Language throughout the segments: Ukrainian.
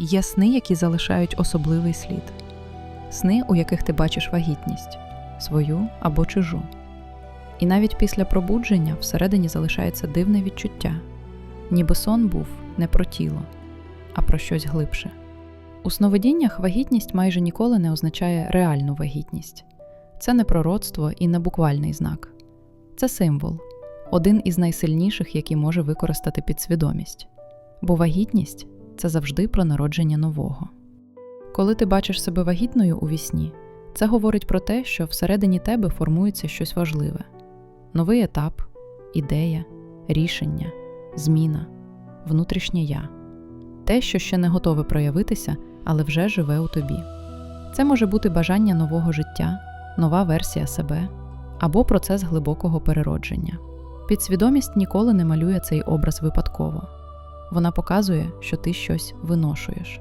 Є сни, які залишають особливий слід, сни, у яких ти бачиш вагітність свою або чужу. І навіть після пробудження всередині залишається дивне відчуття, ніби сон був не про тіло, а про щось глибше. У сновидіннях вагітність майже ніколи не означає реальну вагітність. Це не пророцтво і не буквальний знак. Це символ, один із найсильніших, який може використати підсвідомість. Бо вагітність це завжди про народження нового. Коли ти бачиш себе вагітною у вісні, це говорить про те, що всередині тебе формується щось важливе: новий етап, ідея, рішення, зміна, внутрішнє я, те, що ще не готове проявитися, але вже живе у тобі. Це може бути бажання нового життя, нова версія себе або процес глибокого переродження. Підсвідомість ніколи не малює цей образ випадково. Вона показує, що ти щось виношуєш,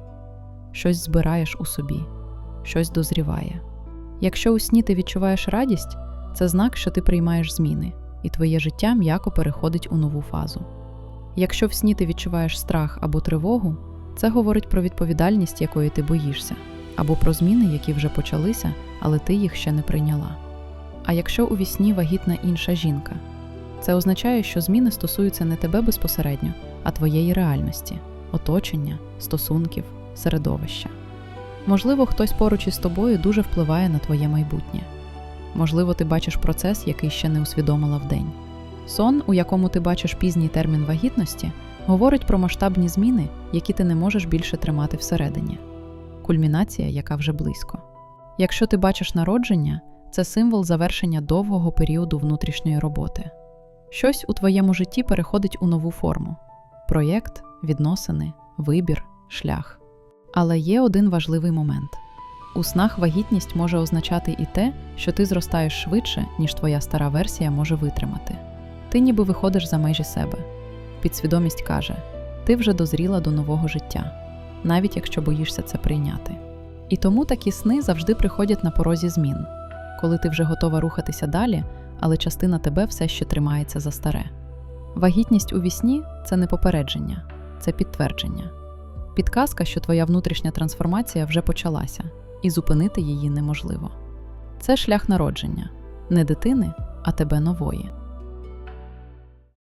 щось збираєш у собі, щось дозріває. Якщо у сні ти відчуваєш радість, це знак, що ти приймаєш зміни, і твоє життя м'яко переходить у нову фазу. Якщо в сні ти відчуваєш страх або тривогу, це говорить про відповідальність, якої ти боїшся, або про зміни, які вже почалися, але ти їх ще не прийняла. А якщо у вісні вагітна інша жінка, це означає, що зміни стосуються не тебе безпосередньо, а твоєї реальності, оточення, стосунків, середовища. Можливо, хтось поруч із тобою дуже впливає на твоє майбутнє. Можливо, ти бачиш процес, який ще не усвідомила вдень. Сон, у якому ти бачиш пізній термін вагітності, говорить про масштабні зміни, які ти не можеш більше тримати всередині. Кульмінація, яка вже близько. Якщо ти бачиш народження, це символ завершення довгого періоду внутрішньої роботи. Щось у твоєму житті переходить у нову форму проєкт, відносини, вибір, шлях. Але є один важливий момент: у снах вагітність може означати і те, що ти зростаєш швидше, ніж твоя стара версія може витримати. Ти ніби виходиш за межі себе. Підсвідомість каже: ти вже дозріла до нового життя, навіть якщо боїшся це прийняти. І тому такі сни завжди приходять на порозі змін, коли ти вже готова рухатися далі, але частина тебе все ще тримається за старе. Вагітність у вісні це не попередження, це підтвердження. Підказка, що твоя внутрішня трансформація вже почалася, і зупинити її неможливо. Це шлях народження, не дитини, а тебе нової.